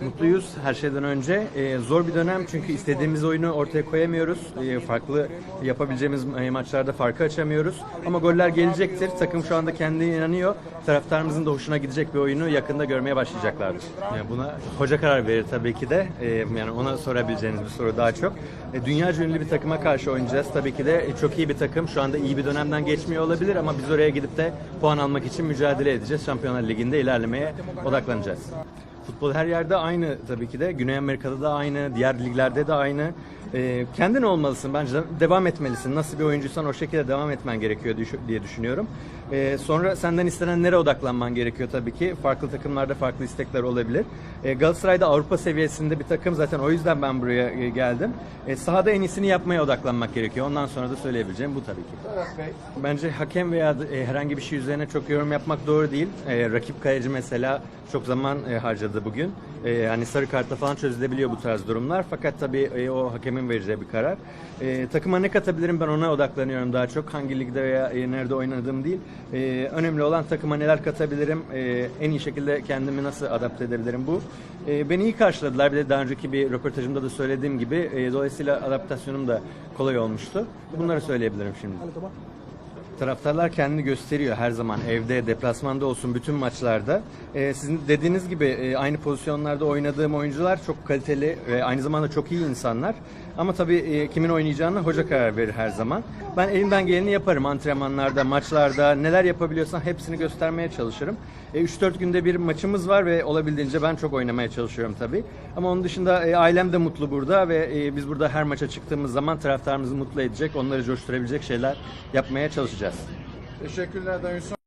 Mutluyuz her şeyden önce. Ee, zor bir dönem çünkü istediğimiz oyunu ortaya koyamıyoruz. Ee, farklı yapabileceğimiz e, maçlarda farkı açamıyoruz. Ama goller gelecektir. Takım şu anda kendine inanıyor. Taraftarımızın da hoşuna gidecek bir oyunu yakında görmeye başlayacaklardır. Yani buna hoca karar verir tabii ki de. Ee, yani ona sorabileceğiniz bir soru daha çok. E, dünyaca ünlü bir takıma karşı oynayacağız. Tabii ki de e, çok iyi bir takım. Şu anda iyi bir dönemden geçmiyor olabilir ama biz oraya gidip de puan almak için mücadele edeceğiz. Şampiyonlar Ligi'nde ilerlemeye odaklanacağız. Futbol her yerde aynı tabii ki de. Güney Amerika'da da aynı, diğer liglerde de aynı. Ee, kendin olmalısın bence de- devam etmelisin. Nasıl bir oyuncuysan o şekilde devam etmen gerekiyor diye düşünüyorum. Ee, sonra senden istenen nereye odaklanman gerekiyor tabii ki. Farklı takımlarda farklı istekler olabilir. Ee, Galatasaray'da Avrupa seviyesinde bir takım zaten o yüzden ben buraya e, geldim. Sahada en iyisini yapmaya odaklanmak gerekiyor. Ondan sonra da söyleyebileceğim bu tabii ki. Bence hakem veya e, herhangi bir şey üzerine çok yorum yapmak doğru değil. E, rakip kaleci mesela çok zaman e, harcadı bugün. E, hani sarı kartla falan çözülebiliyor bu tarz durumlar. Fakat tabii e, o hakemin vereceği bir karar. E, takıma ne katabilirim ben ona odaklanıyorum daha çok. Hangi ligde veya e, nerede oynadığım değil. E, önemli olan takıma neler katabilirim. E, en iyi şekilde kendimi nasıl adapte edebilirim bu. E, beni iyi karşıladılar. Bir de daha önceki bir röportajımda da söylediğim gibi. E, dolayısıyla adaptasyonum da kolay olmuştu. Bunları söyleyebilirim şimdi. Taraftarlar kendini gösteriyor her zaman evde, deplasmanda olsun bütün maçlarda. Ee, sizin dediğiniz gibi e, aynı pozisyonlarda oynadığım oyuncular çok kaliteli ve aynı zamanda çok iyi insanlar. Ama tabii e, kimin oynayacağını hoca karar verir her zaman. Ben elimden geleni yaparım antrenmanlarda, maçlarda, neler yapabiliyorsam hepsini göstermeye çalışırım. E, 3-4 günde bir maçımız var ve olabildiğince ben çok oynamaya çalışıyorum tabii. Ama onun dışında e, ailem de mutlu burada ve e, biz burada her maça çıktığımız zaman taraftarımızı mutlu edecek, onları coşturabilecek şeyler yapmaya çalışacağız. Teşekkürler Dayıson.